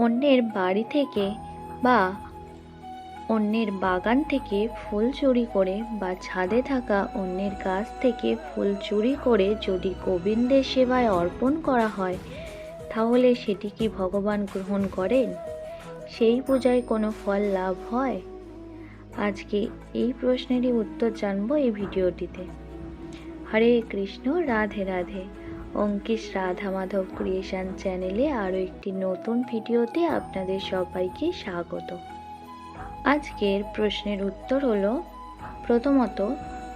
অন্যের বাড়ি থেকে বা অন্যের বাগান থেকে ফুল চুরি করে বা ছাদে থাকা অন্যের গাছ থেকে ফুল চুরি করে যদি গোবিন্দের সেবায় অর্পণ করা হয়, তাহলে সেটি কি ভগবান গ্রহণ করেন? সেই পূজায় কোনো ফল লাভ হয়? আজকে এই প্রশ্নেরই উত্তর জানব এই ভিডিওটিতে। হরে কৃষ্ণ, রাধে রাধে। অঙ্কিশ রাধা মাধব ক্রিয়েশন চ্যানেলে আরও একটি নতুন ভিডিওতে আপনাদের সবাইকে স্বাগত। আজকের প্রশ্নের উত্তর হলো, প্রথমত,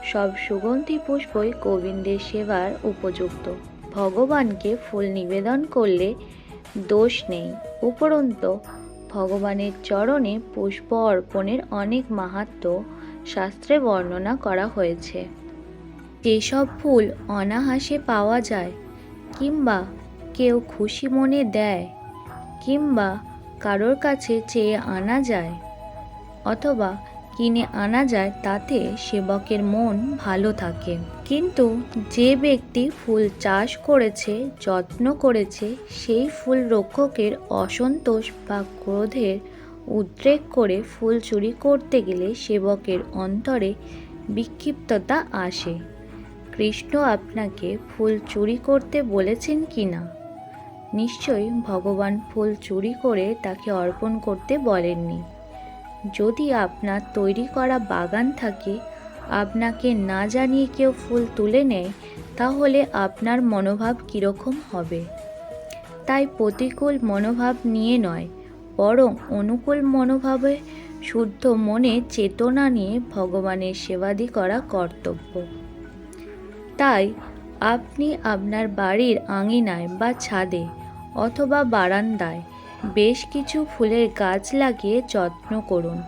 সব সুগন্ধি পুষ্পই গোবিন্দের সেবার উপযুক্ত। ভগবানকে ফুল নিবেদন করলে দোষ নেই। উপরন্ত, ভগবানের চরণে পুষ্প অর্পণের অনেক মাহাত্ম্য শাস্ত্রে বর্ণনা করা হয়েছে। যেসব ফুল অনাহাসে পাওয়া যায় কিংবা কেউ খুশি মনে দেয়, কিংবা কারোর কাছে চেয়ে আনা যায়, অথবা কিনে আনা যায় তাতে সেবকের মন ভালো থাকে। কিন্তু যে ব্যক্তি ফুল চাষ করেছে, যত্ন করেছে, সেই ফুল রক্ষকের অসন্তোষ বা ক্রোধের উদ্রেক করে ফুল চুরি করতে গেলে সেবকের অন্তরে বিক্ষিপ্ততা আসে। কৃষ্ণ আপনাকে ফুল চুরি করতে বলেছেন কি না নিশ্চয়ই ভগবান ফুল চুরি করে তাকে অর্পণ করতে বলেননি। যদি আপনার তৈরি করা বাগান থাকে, আপনাকে না জানিয়ে কেউ ফুল তুলে নেয়, তাহলে আপনার মনোভাব কীরকম হবে? তাই প্রতিকূল মনোভাব নিয়ে নয়, বরং অনুকূল মনোভাবে, শুদ্ধ মনে চেতনা নিয়ে ভগবানের সেবাদি করা কর্তব্য। তাই আপনি আপনার বাড়ির আঙিনায় বা ছাদে অথবা বারান্দায় বেশ কিছু ফুলের গাছ লাগিয়ে যত্ন করুন।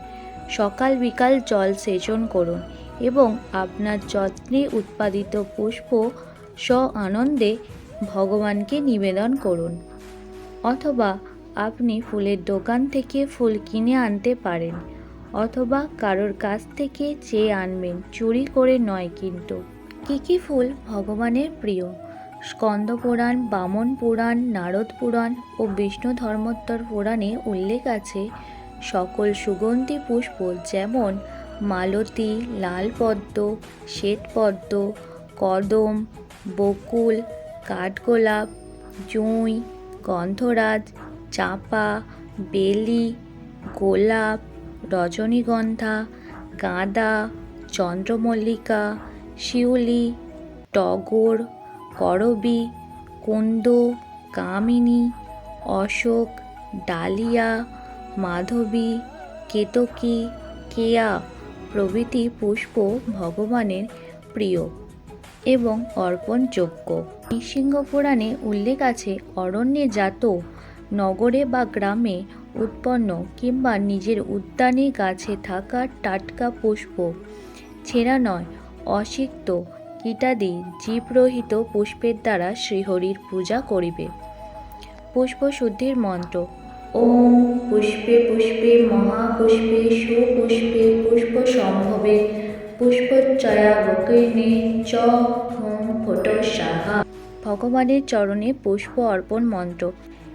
সকাল বিকাল জল সেচন করুন এবং আপনার যত্নে উৎপাদিত পুষ্প স্ব আনন্দে ভগবানকে নিবেদন করুন। অথবা আপনি ফুলের দোকান থেকে ফুল কিনে আনতে পারেন, অথবা কারোর কাছ থেকে চেয়ে আনবেন, চুরি করে নয় কিন্তু। কী কী ফুল ভগবানের প্রিয়? স্কন্দ পুরাণ, বামন পুরাণ, নারদ পুরাণ ও বিষ্ণু ধর্মোত্তর পুরাণে উল্লেখ আছে সকল সুগন্ধি পুষ্প যেমন মালতী, লালপদ্ম, শ্বেতপদ্ম, কদম, বকুল, কাঠগোলাপ, জুঁই, গন্ধরাজ, চাঁপা, বেলি, গোলাপ, রজনীগন্ধা, গাঁদা, চন্দ্রমল্লিকা শিউলি, টগর, করবি, কুন্দ, কামিনী, অশোক, ডালিয়া, মাধবী, কেতকী, কেয়া প্রভৃতি পুষ্প ভগবানের প্রিয় এবং অর্পণযোগ্য। নৃসিংহ পুরাণে উল্লেখ আছে, অরণ্যে জাত নগরে বা গ্রামে উৎপন্ন কিংবা নিজের উদ্যানে গাছে থাকা টাটকা পুষ্প। ছেঁড়া নয় অসিক্ত। কীটাদি জীবরহিত পুষ্পের দ্বারা শ্রীহরির পূজা করিবে। পুষ্পশুদ্ধির মন্ত্র, ওম পুষ্পে পুষ্পে মহাপুষ্পে সুপুষ্পে পুষ্প সম্ভবে পুষ্পচয়া বকৈনে চ হোম ফোট সাহা। ভগবানের চরণে পুষ্প অর্পণ মন্ত্র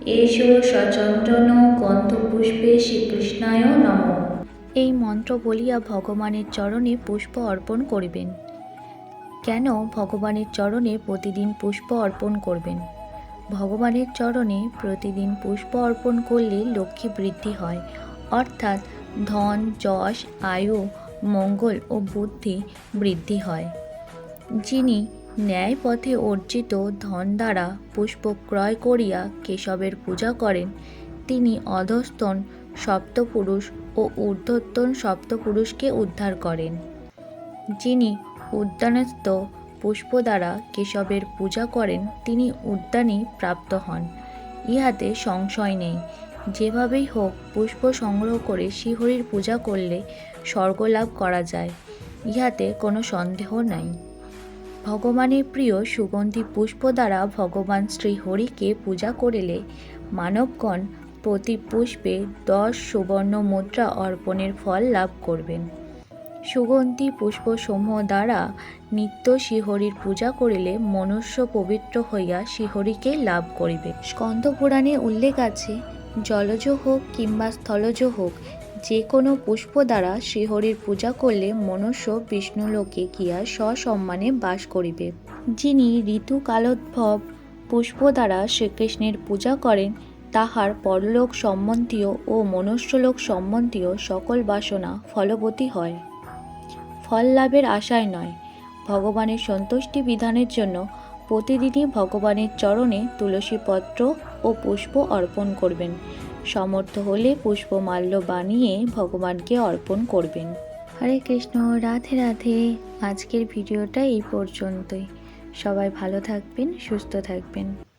এস সচন্দন গন্ধ পুষ্পে শ্রীকৃষ্ণায় নম। এই মন্ত্র বলিয়া ভগবানের চরণে পুষ্প অর্পণ করিবেন। কেন ভগবানের চরণে প্রতিদিন পুষ্প অর্পণ করবেন? ভগবানের চরণে প্রতিদিন পুষ্প অর্পণ করলে লক্ষ্মী বৃদ্ধি হয়। অর্থাৎ ধন, যশ, আয়ু, মঙ্গল ও বুদ্ধি বৃদ্ধি হয়। যিনি ন্যায় পথে অর্জিত ধন দ্বারা পুষ্প ক্রয় করিয়া কেশবের পূজা করেন, তিনি অধস্তন সপ্তপুরুষ ও ঊর্ধ্বতন সপ্তপুরুষকে উদ্ধার করেন। যিনি উদ্যানস্থ পুষ্প দ্বারা কেশবের পূজা করেন, তিনি উদ্যানই প্রাপ্ত হন। ইহাতে সংশয় নেই। যেভাবেই হোক, পুষ্প সংগ্রহ করে শ্রীহরির পূজা করলে স্বর্গলাভ করা যায়। ইহাতে কোনো সন্দেহ নাই। ভগবানের প্রিয় সুগন্ধি পুষ্প দ্বারা ভগবান শ্রীহরিকে পূজা করিলে মানবগণ প্রতি পুষ্পে দশ সুবর্ণ মুদ্রা অর্পণের ফল লাভ করবেন। সুগন্ধি পুষ্পসমূহ দ্বারা নিত্য শ্রীহরির পূজা করিলে মনুষ্য পবিত্র হইয়া শ্রীহরিকে লাভ করিবে। স্কন্দ পুরাণে উল্লেখ আছে, জলজ হোক কিংবা স্থলজ হোক যে কোনো পুষ্প দ্বারা শ্রীহরির পূজা করলে মনুষ্য বিষ্ণুলোকে গিয়া সসম্মানে বাস করিবে। যিনি ঋতুকালোদ্ভব পুষ্প দ্বারা শ্রীকৃষ্ণের পূজা করেন তাহার পরলোক সম্বন্ধীয় ও মনুষ্যলোক সম্বন্ধীয় সকল বাসনা ফলবতী হয়। ফল লাভের আশায় নয়। ভগবানের সন্তুষ্টি বিধানের জন্য প্রতিদিনই ভগবানের চরণে তুলসী পত্র ও পুষ্প অর্পণ করবেন। সমর্থ হলে পুষ্পমাল্য বানিয়ে ভগবানকে অর্পণ করবেন। হরে কৃষ্ণ, রাধে রাধে। আজকের ভিডিওটা এই পর্যন্তই। সবাই ভালো থাকবেন, সুস্থ থাকবেন।